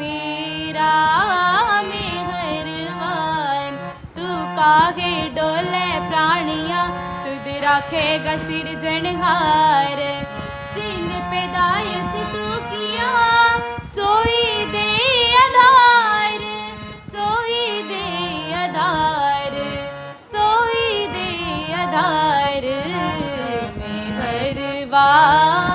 ਮੇਰਾ ਮਿਹਰਵਾਨ ਤੂੰ ਕਾਹੇ ਡੋਲੇ ਪ੍ਰਾਣੀਆਂ ਤੁਧ ਰਾਖੇ ਗਸਿਰ ਜਨਹਾਰ ਜਿਨ ਪੈਦਾਇਸ ਤੂੰ ਕੀਆ ਸੋਈ ਦੇ ਆਧਾਰ ਸੋਈ ਦੇ ਆਧਾਰ ਸੋਈ ਦੇ ਆਧਾਰ ਮੇਹਰਵਾਨ